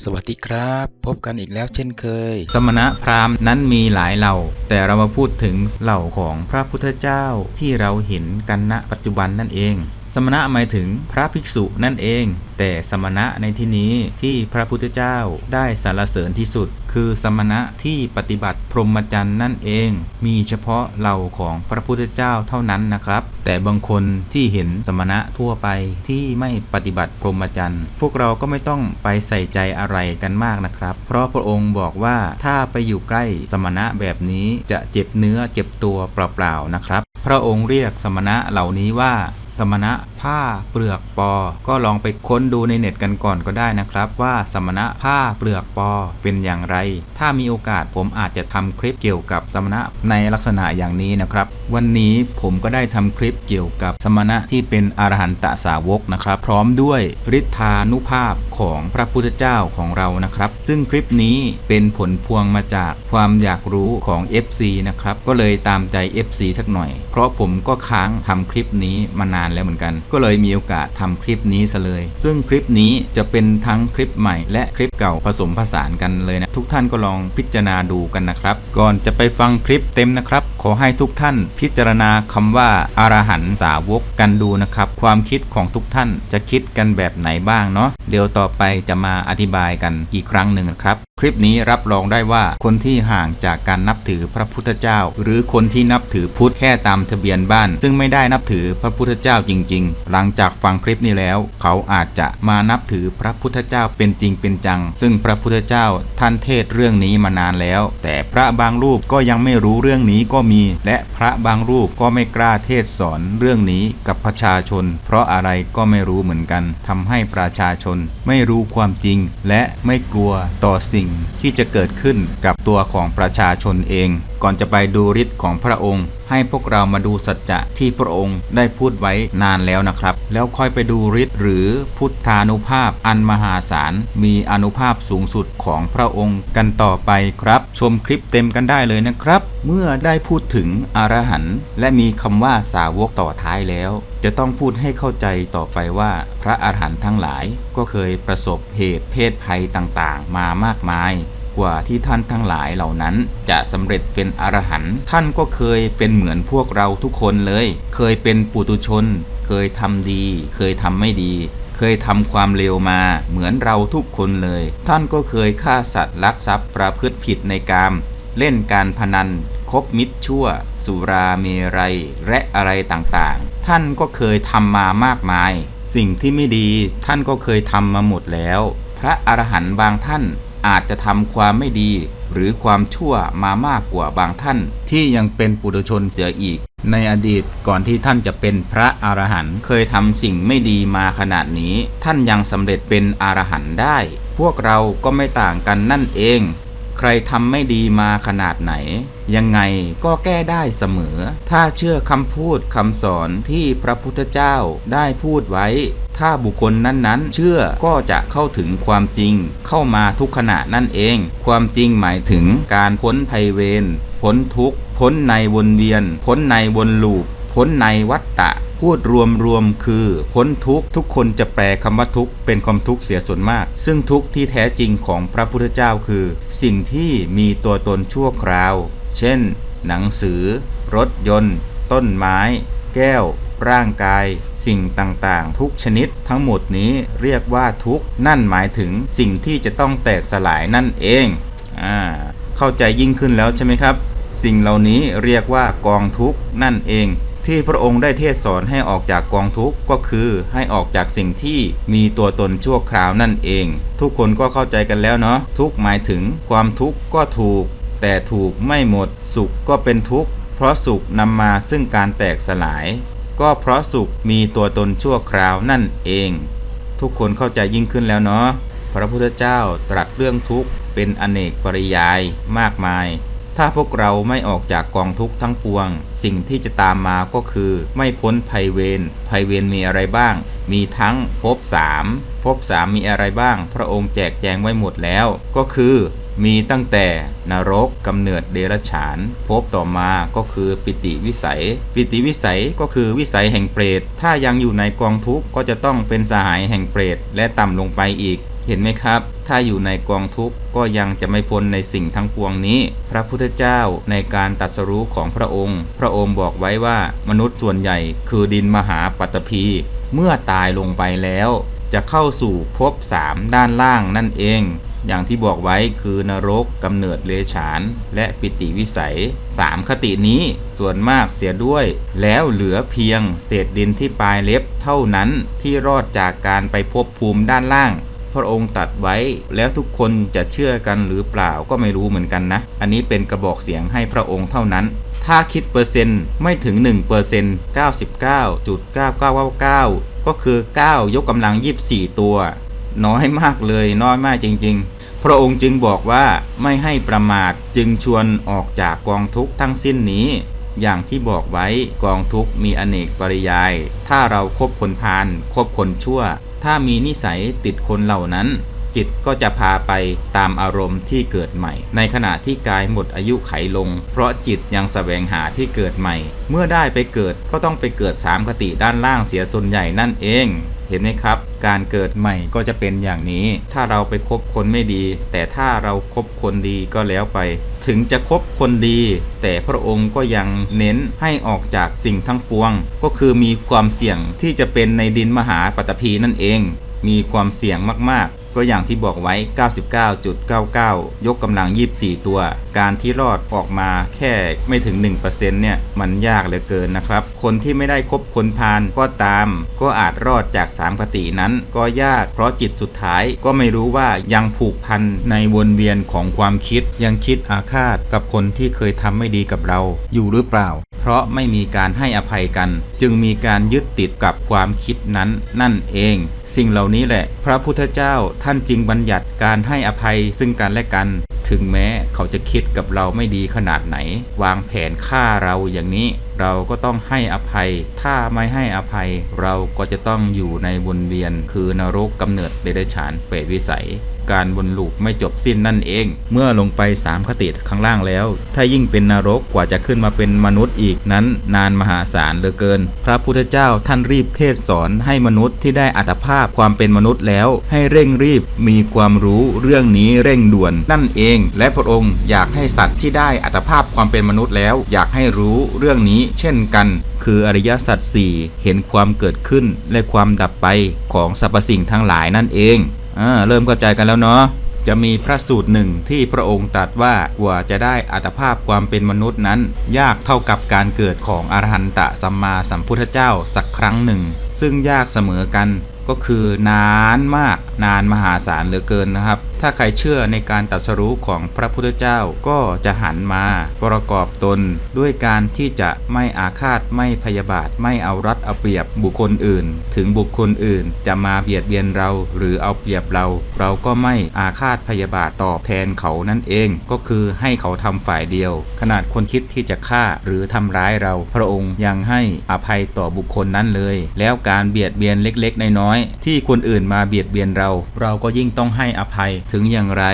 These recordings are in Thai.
สวัสดีครับ พบกันอีกแล้วเช่นเคย สมณะพราหมณ์นั้นมีหลายเหล่า แต่เรามาพูดถึงเหล่าของพระพุทธเจ้าที่เราเห็นกันณปัจจุบันนั่นเอง สมณะหมายถึงพระภิกษุนั่นเอง แต่สมณะในที่นี้ที่พระพุทธเจ้าได้สรรเสริญที่สุด คือสมณะที่ปฏิบัติพรหมจรรย์นั่นเอง มีเฉพาะเหล่าของพระพุทธเจ้าเท่านั้นนะครับ แต่บางคนที่เห็นสมณะทั่วไปที่ไม่ปฏิบัติพรหมจรรย์พวกเราก็ไม่ต้องไปใส่ใจอะไรกันมากนะครับ เพราะพระองค์บอกว่าถ้าไปอยู่ใกล้สมณะแบบนี้จะเจ็บเนื้อเจ็บตัวเปล่าๆนะครับ พระองค์เรียกสมณะเหล่านี้ว่า สมณะ ผ้าเปลือกปอ ก็ลองไปค้นดูในเน็ตกันก่อนก็ได้นะครับ ว่าสมณะผ้าเปลือกปอเป็นอย่างไร ถ้ามีโอกาสผมอาจจะทำคลิปเกี่ยวกับสมณะในลักษณะอย่างนี้นะครับ วันนี้ผมก็ได้ทำคลิปเกี่ยวกับสมณะที่เป็นอรหันตสาวกนะครับ พร้อมด้วยฤทธานุภาพของพระพุทธเจ้าของเรานะครับ ซึ่งคลิปนี้เป็นผลพวงมาจากความอยากรู้ของ FC นะครับ ก็เลยตามใจ FC สักหน่อย เพราะผมก็ค้างทำคลิปนี้มานานแล้วเหมือนกันก็เลยมีโอกาสทำคลิปนี้ซะเลย ซึ่งคลิปนี้จะเป็นทั้งคลิปใหม่และคลิปเก่าผสมผสานกันเลยนะ ทุกท่านก็ลองพิจารณาดูกันนะครับ ก่อนจะไปฟังคลิปเต็มนะครับ ขอให้ทุกท่านพิจารณาคำว่าอารหันสาวกกันดูนะครับ ความคิดของทุกท่านจะคิดกันแบบไหนบ้างเนาะเดี๋ยวต่อไปจะมาอธิบายกันอีกครั้งหนึ่งนะครับ ลิปนี้รับรองได้ว่าคนที่ห่างจากการนับถือพระพุทธเจ้า หรือคนที่นับถือพุทธแค่ตามทะเบียนบ้าน ซึ่งไม่ได้นับถือพระพุทธเจ้าจริง ๆ หลังจากฟังคลิปนี้แล้ว เขาอาจจะมานับถือพระพุทธเจ้าเป็นจริงเป็นจัง ซึ่งพระพุทธเจ้าท่านเทศเรื่องนี้มานานแล้ว แต่พระบางรูปก็ยังไม่รู้เรื่องนี้ก็มี และพระบางรูปก็ไม่กล้าเทศสอนเรื่องนี้กับประชาชน เพราะอะไรก็ไม่รู้เหมือนกันทำให้ประชาชน ไม่รู้ความจริง และไม่กลัวต่อสิ่งที่จะเกิดขึ้นกับตัวของประชาชนเอง ก่อนจะไปดูฤทธิ์ของพระองค์ ให้พวกเรามาดูสัจจะที่พระองค์ได้พูดไว้นานแล้วนะครับ แล้วค่อยไปดูฤทธิ์หรือพุทธานุภาพอันมหาศาลมีอนุภาพสูงสุดของพระองค์กันต่อไปครับ ชมคลิปเต็มกันได้เลยนะครับ เมื่อได้พูดถึงอรหันต์และมีคำว่าสาวกต่อท้ายแล้ว จะต้องพูดให้เข้าใจต่อไปว่า พระอรหันต์ทั้งหลายก็เคยประสบเหตุเพศภัยต่างๆ มามากมาย กว่าที่ท่านทั้งหลายเหล่านั้น จะสำเร็จเป็นอรหันต์ท่านก็เคยเป็นเหมือนพวกเราทุกคนเลย เคยเป็นปุตุชน เคยทำดี เคยทำไม่ดีเคยทำความเลวมาเหมือนเราทุกคนเลย ท่านก็เคยฆ่าสัตว์ลักทรัพย์ประพฤติผิดในกาม เล่นการพนัน คบมิตรชั่ว สุราเมรัย และอะไรต่างๆ ท่านก็เคยทำมามากมาย สิ่งที่ไม่ดีท่านก็เคยทำมาหมดแล้ว พระอรหันต์บางท่าน อาจจะทำความไม่ดี หรือความชั่วมามากกว่าบางท่าน ที่ยังเป็นปุถุชนเสียอีก ในอดีตก่อนที่ท่านจะเป็นพระอรหันต์เคยทำสิ่งไม่ดีมาขนาดนี้ ท่านยังสำเร็จเป็นอรหันต์ได้ พวกเราก็ไม่ต่างกันนั่นเอง ใครทำไม่ดีมาขนาดไหน ยังไงก็แก้ได้เสมอ ถ้าเชื่อคำพูดคำสอนที่พระพุทธเจ้าได้พูดไว้ ถ้าบุคคลนั้นๆ เชื่อก็จะเข้าถึงความจริง เข้ามาทุกขณะนั่นเอง ความจริงหมายถึงการพ้นภัยเวรพ้นทุกข์พ้นในวนเวียน พ้นในวนลูป พ้นในวัฏฏะพูดรวมรวมคือพ้นทุกข์ทุกคนจะแปลคำว่าทุกข์เป็นความทุกข์เสียส่วนมาก ซึ่งทุกข์ที่แท้จริงของพระพุทธเจ้าคือ สิ่งที่มีตัวตนชั่วคราว เช่น หนังสือ รถยนต์ ต้นไม้ แก้ว ร่างกาย สิ่งต่างๆ ทุกชนิดทั้งหมดนี้เรียกว่าทุกนั่นหมายถึงสิ่งที่จะต้องแตกสลายนั่นเองอ่าเข้าใจยิ่งขึ้นแล้วใช่ไหมครับ สิ่งเหล่านี้เรียกว่ากองทุกนั่นเองที่พระองค์ได้เทศสอนให้ออกจากกองทุกข์ก็คือให้ออกจากสิ่งที่มีตัวตนชั่วคราวนั่นเอง ทุกคนก็เข้าใจกันแล้วเนาะทุกหมายถึงความทุกข์ก็ถูก แต่ถูกไม่หมด สุขก็เป็นทุกข์ เพราะสุขนำมาซึ่งการแตกสลาย ก็เพราะสุขมีตัวตนชั่วคราวนั่นเอง ทุกคนเข้าใจยิ่งขึ้นแล้วเนาะพระพุทธเจ้าตรัสเรื่องทุกข์เป็นอเนกปริยายมากมาย ถ้าพวกเราไม่ออกจากกองทุกข์ทั้งปวง สิ่งที่จะตามมาก็คือ ไม่พ้นภัยเวร ภัยเวรมีอะไรบ้าง มีทั้งภพสามภพสามมีอะไรบ้าง พระองค์แจกแจงไว้หมดแล้ว ก็คือ มีตั้งแต่นรกกำเนิดเดรัจฉานภพต่อมาก็คือปิติวิสัย ปิติวิสัยก็คือวิสัยแห่งเปรต ถ้ายังอยู่ในกองทุกข์ก็จะต้องเป็นสหายแห่งเปรต และต่ำลงไปอีก เห็นไหมครับ ถ้าอยู่ในกองทุกข์ก็ยังจะไม่พ้นในสิ่งทั้งปวงนี้ พระพุทธเจ้าในการตรัสรู้ของพระองค์ พระองค์บอกไว้ว่ามนุษย์ส่วนใหญ่คือดินมหาปัตตภีเมื่อตายลงไปแล้ว จะเข้าสู่ภพสามด้านล่างนั่นเอง อย่างที่บอกไว้คือนรกกำเนิดเลฉาน และปิติวิสัยสามคตินี้ส่วนมากเสียด้วย แล้วเหลือเพียงเศษดินที่ปลายเล็บเท่านั้นที่รอดจากการไปพบภูมิด้านล่าง พระองค์ตัดไว้แล้วทุกคนจะเชื่อกันหรือเปล่าก็ไม่รู้เหมือนกันนะ อันนี้เป็นกระบอกเสียงให้พระองค์เท่านั้นถ้าคิดเปอร์เซ็นต์ไม่ถึง1เปอร์เซ็นต์99.9999 ก็คือ 9 ยกกำลัง 24 ตัว น้อยมากเลยน้อยมากจริง ๆ พระองค์จึงบอกว่าไม่ให้ประมาทจึงชวนออกจากกองทุกข์ทั้งสิ้นนี้ อย่างที่บอกไว้กองทุกข์มีอเนกปริยาย ถ้าเราครบคนพาลคบคนชั่ว ถ้ามีนิสัยติดคนเหล่านั้น จิตก็จะพาไปตามอารมณ์ที่เกิดใหม่ ในขณะที่กายหมดอายุไขลง เพราะจิตยังแสวงหาที่เกิดใหม่ เมื่อได้ไปเกิดก็ต้องไปเกิดสามคติด้านล่างเสียส่วนใหญ่นั่นเอง เห็นไหมครับ การเกิดใหม่ก็จะเป็นอย่างนี้ ถ้าเราไปคบคนไม่ดี แต่ถ้าเราครบคนดีก็แล้วไป ถึงจะคบคนดี แต่พระองค์ก็ยังเน้นให้ออกจากสิ่งทั้งปวง ก็คือมีความเสี่ยงที่จะเป็นในดินมหาปัตภีนั่นเอง มีความเสี่ยงมากๆ ก็อย่างที่บอกไว้ 99.99 ยกกำลัง 24 ตัว การที่รอดออกมาแค่ไม่ถึง 1%เนี่ย มันยากเหลือเกินนะครับ คนที่ไม่ได้คบคนพาลก็ตาม ก็อาจรอดจากสามคตินั้น ก็ยาก เพราะจิตสุดท้ายก็ไม่รู้ว่ายังผูกพันในวนเวียนของความคิด ยังคิดอาฆาตกับคนที่เคยทำไม่ดีกับเรา อยู่หรือเปล่า เพราะไม่มีการให้อภัยกัน จึงมีการยึดติดกับความคิดนั้นนั่นเอง สิ่งเหล่านี้แหละ พระพุทธเจ้าท่านจึงบัญญัติการให้อภัยซึ่งกันและกัน ถึงแม้เขาจะคิดกับเราไม่ดีขนาดไหน วางแผนฆ่าเราอย่างนี้ เราก็ต้องให้อภัย ถ้าไม่ให้อภัย เราก็จะต้องอยู่ในวนเวียน คือนรกกำเนิดเดรัจฉานเปรตวิสัยการวนลูปไม่จบสิ้นนั่นเอง เมื่อลงไปสามคติข้างล่างแล้ว ถ้ายิ่งเป็นนรกกว่าจะขึ้นมาเป็นมนุษย์อีกนั้น นานมหาศาลเหลือเกิน พระพุทธเจ้าท่านรีบเทศสอนให้มนุษย์ที่ได้อัตภาพความเป็นมนุษย์แล้ว ให้เร่งรีบมีความรู้เรื่องนี้เร่งด่วน นั่นเอง และพระองค์อยากให้สัตว์ที่ได้อัตภาพความเป็นมนุษย์แล้ว อยากให้รู้เรื่องนี้ เช่นกัน คืออริยสัจสี่เห็นความเกิดขึ้นและความดับไปของสรรพสิ่งทั้งหลายนั่นเองอ่าเริ่มเข้าใจกันแล้วเนาะจะมีพระสูตรหนึ่งที่พระองค์ตรัสว่ากว่าจะได้อัตภาพความเป็นมนุษย์นั้น ยากเท่ากับการเกิดของอรหันตสัมมาสัมพุทธเจ้าสักครั้งหนึ่ง ซึ่งยากเสมอกัน ก็คือนานมากนานมหาศาลเหลือเกินนะครับ ถ้าใครเชื่อในการตรัสรู้ของพระพุทธเจ้าก็จะหันมาประกอบตนด้วยการที่จะไม่อาฆาตไม่พยาบาท ไม่เอารัดเอาเปรียบบุคคลอื่น ถึงบุคคลอื่นจะมาเบียดเบียนเราหรือเอาเปรียบเรา เราก็ไม่อาฆาตพยาบาทตอบแทนเขานั่นเอง ก็คือให้เขาทำฝ่ายเดียว ขนาดคนคิดที่จะฆ่าหรือทำร้ายเรา พระองค์ยังให้อภัยต่อบุคคลนั้นเลย แล้วการเบียดเบียนเล็กๆ น้อยๆที่คนอื่นมาเบียดเบียนเรา เราก็ยิ่งต้องให้อภัยถึงอย่างไร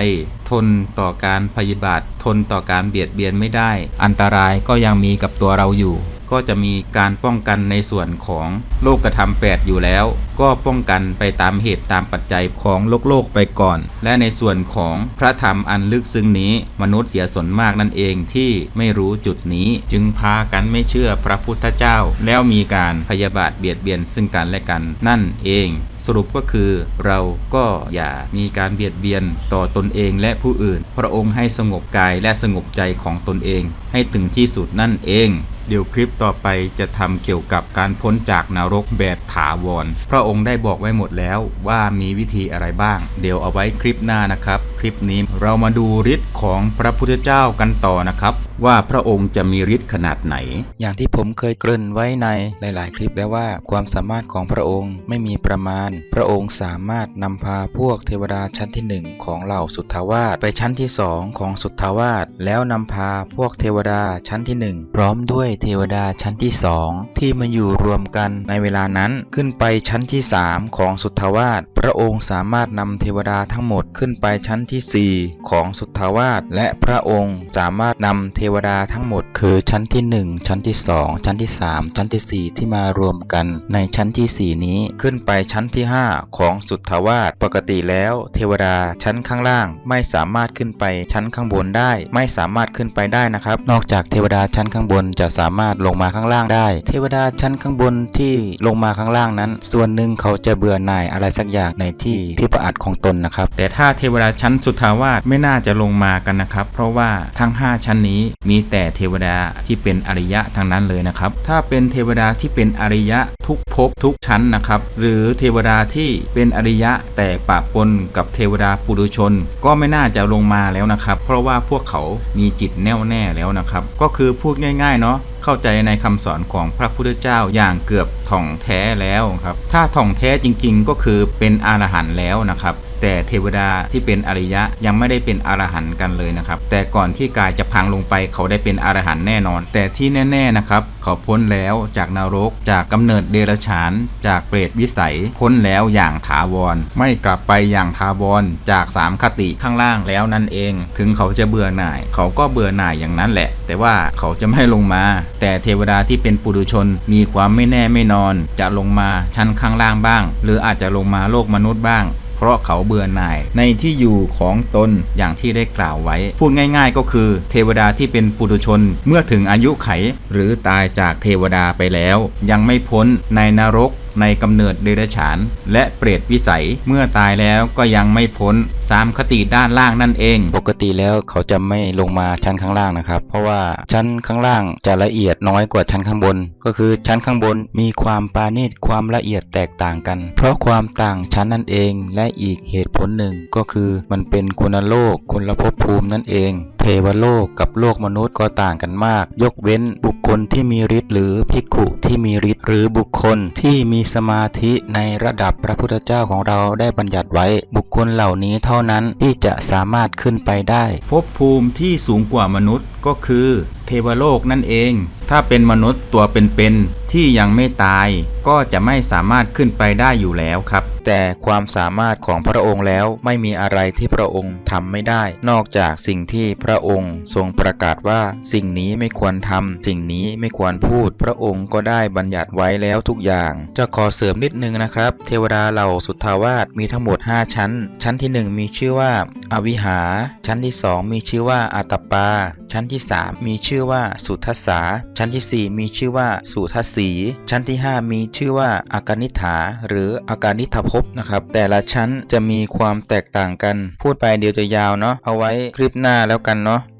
ทนต่อการพยาบาท ทนต่อการเบียดเบียนไม่ได้ อันตรายก็ยังมีกับตัวเราอยู่ ก็จะมีการป้องกันในส่วนของโลกธรรมแปดอยู่แล้ว ก็ป้องกันไปตามเหตุตามปัจจัยของโลกโลกไปก่อน และในส่วนของพระธรรมอันลึกซึ้งนี้ มนุษย์เสียสนมากนั่นเองที่ไม่รู้จุดนี้ จึงพากันไม่เชื่อพระพุทธเจ้า แล้วมีการพยาบาทเบียดเบียนซึ่งกันและกันนั่นเองสรุปก็คือเราก็อย่ามีการเบียดเบียนต่อตนเองและผู้อื่น พระองค์ให้สงบกายและสงบใจของตนเองให้ถึงที่สุดนั่นเอง เดี๋ยวคลิปต่อไปจะทำเกี่ยวกับการพ้นจากนรกแบบถาวร พระองค์ได้บอกไว้หมดแล้วว่ามีวิธีอะไรบ้าง เดี๋ยวเอาไว้คลิปหน้านะครับคลิปนี้ เรามาดูฤทธิ์ของพระพุทธเจ้ากันต่อนะครับ ว่าพระองค์จะมีฤทธิ์ขนาดไหน อย่างที่ผมเคยเกริ่นไว้ในหลาย ๆ คลิปแล้วว่าความสามารถของพระองค์ไม่มีประมาณ พระองค์สามารถนำพาพวกเทวดาชั้นที่หนึ่งของเหล่าสุทธาวาสไปชั้นที่สองของสุทธาวาสแล้วนำพาพวกเทวดาชั้นที่หนึ่งพร้อมด้วยเทวดาชั้นที่สองที่มาอยู่รวมกันในเวลานั้นขึ้นไปชั้นที่สามของสุทธาวาสพระองค์สามารถนำเทวดาทั้งหมดขึ้นไปชั้นที่ 4 ของสุทธาวาสและพระองค์สามารถนำเทวดาทั้งหมด คือชั้นที่ 1 ชั้นที่ 2 ชั้นที่ 3 ชั้นทีสี่4 ที่มารวมกันในชั้นทีสี่ 4 นี้ขึ้นไปชั้นที่ 5 ของสุทธาวาสปกติแล้วเทวดาชั้นข้างล่างไม่สามารถขึ้นไปชั้นข้างบนได้ ไม่สามารถขึ้นไปได้นะครับ นอกจากเทวดาชั้นข้างบนจะสามารถลงมาข้างล่างได้ เทวดาชั้นข้างบนที่ลงมาข้างล่างนั้น ส่วนหนึ่งเขาจะเบื่อหน่ายอะไรสักอย่างในที่ที่ประอัดของตนนะครับ แต่ถ้าเทวดาชั้นสุทธาวาสไม่น่าจะลงมากันนะครับ เพราะว่าทั้ง 5 ชั้นนี้มีแต่เทวดาที่เป็นอริยะทั้งนั้นเลยนะครับ ถ้าเป็นเทวดาที่เป็นอริยะทุกภพทุกชั้นนะครับ หรือเทวดาที่เป็นอริยะแต่ปะปนกับเทวดาปุถุชน ก็ไม่น่าจะลงมาแล้วนะครับ เพราะว่าพวกเขามีจิตแน่วแน่แล้วนะครับ ก็คือพูดง่ายๆเนาะเข้าใจในคำสอนของพระพุทธเจ้าอย่างเกือบถ่องแท้แล้วครับ ถ้าถ่องแท้จริงๆ ก็คือเป็นอรหันต์แล้วนะครับ แต่เทวดาที่เป็นอริยะยังไม่ได้เป็นอรหันต์กันเลยนะครับ แต่ก่อนที่กายจะพังลงไปเขาได้เป็นอรหันต์แน่นอน แต่ที่แน่ๆนะครับ เขาพ้นแล้วจากนรก จากกำเนิดเดรัจฉาน จากเปรตวิสัย พ้นแล้วอย่างถาวร ไม่กลับไปอย่างถาวรจากสามคติข้างล่างแล้วนั่นเอง ถึงเขาจะเบื่อหน่าย เขาก็เบื่อหน่ายอย่างนั้นแหละ แต่ว่าเขาจะไม่ลงมา แต่เทวดาที่เป็นปุถุชนมีความไม่แน่ไม่นอน จะลงมาชั้นข้างล่างบ้าง หรืออาจจะลงมาโลกมนุษย์บ้าง เพราะเขาเบื่อหน่าย ในที่อยู่ของตนอย่างที่ได้กล่าวไว้ พูดง่ายๆ ก็คือ เทวดาที่เป็นปุถุชนเมื่อถึงอายุไข หรือตายจากเทวดาไปแล้ว ยังไม่พ้นในนรกในกำเนิดเดรัจฉาน และเปรตวิสัยเมื่อตายแล้วก็ยังไม่พ้นสามคติด้านล่างนั่นเอง ปกติแล้วเขาจะไม่ลงมาชั้นข้างล่างนะครับ เพราะว่าชั้นข้างล่างจะละเอียดน้อยกว่าชั้นข้างบน ก็คือชั้นข้างบนมีความปาณีตความละเอียดแตกต่างกัน เพราะความต่างชั้นนั่นเอง และอีกเหตุผลหนึ่งก็คือมันเป็นคนละโลกคนละภพภูมินั่นเองเทวโลกกับโลกมนุษย์ก็ต่างกันมาก ยกเว้นบุคคลที่มีฤทธิ์หรือภิกขุที่มีฤทธิ์หรือบุคคลที่มีีสมาธิในระดับพระพุทธเจ้าของเราได้บัญญัติไว้ บุคคลเหล่านี้เท่านั้นที่จะสามารถขึ้นไปได้ภพภูมิที่สูงกว่ามนุษย์ก็คือ เทวโลกนั่นเอง ถ้าเป็นมนุษย์ตัวเป็นๆที่ยังไม่ตาย ก็จะไม่สามารถขึ้นไปได้อยู่แล้วครับ แต่ความสามารถของพระองค์แล้วไม่มีอะไรที่พระองค์ทำไม่ได้ นอกจากสิ่งที่พระองค์ทรงประกาศว่าสิ่งนี้ไม่ควรทำสิ่งนี้ไม่ควรพูด พระองค์ก็ได้บัญญัติไว้แล้วทุกอย่าง จะขอเสริมนิดนึงนะครับ เทวดาเหล่าสุทธาวาสมีทั้งหมด 5 ชั้น ชั้นที่ 1 มีชื่อว่า อวิหา ชั้นที่ 2 มีชื่อว่าอาตปา ชั้นที่ 3 มีชื่อว่าสุทัสสา ชั้นทีสี่ 4 มีชื่อว่าสุทัสสี ชั้นที่ 5 มีชื่อว่าอาการนิฐา หรืออาการนิทภพนะครับ แต่ละชั้นจะมีความแตกต่างกัน พูดไปเดียวจะยาวเนาะ เอาไว้คลิปหน้าแล้วกันเนาะ